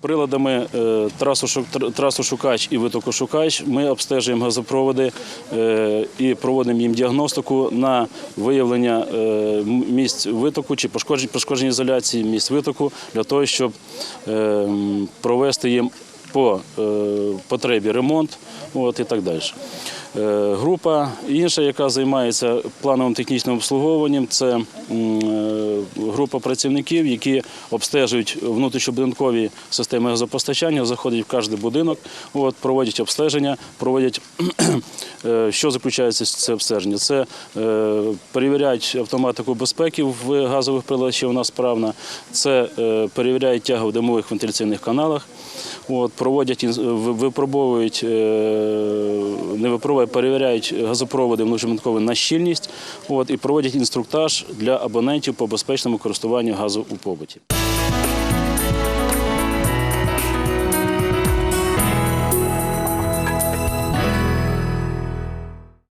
Приладами е, трасу, трасу шукач і витокошукач ми обстежуємо газопроводи е, і проводимо їм діагностику на виявлення е, місць витоку чи пошкодження ізоляції місць витоку для того, щоб провести їм по потребі ремонт і так далі. Е, Група інша, яка займається плановим технічним обслуговуванням, це е, група працівників, які обстежують внутрішньобудинкові системи газопостачання, заходять в кожен будинок, от, проводять обстеження, проводять, е, що заключається це обстеження. Це перевіряють автоматику безпеки в газових приладах, що вона справна, це перевіряють тягу в димових вентиляційних каналах. От, проводять випробовують, не випробовують, Друге, перевіряють газопроводи внутрішньобудинкові на щільність от, і проводять інструктаж для абонентів по безпечному користуванню газу у побуті.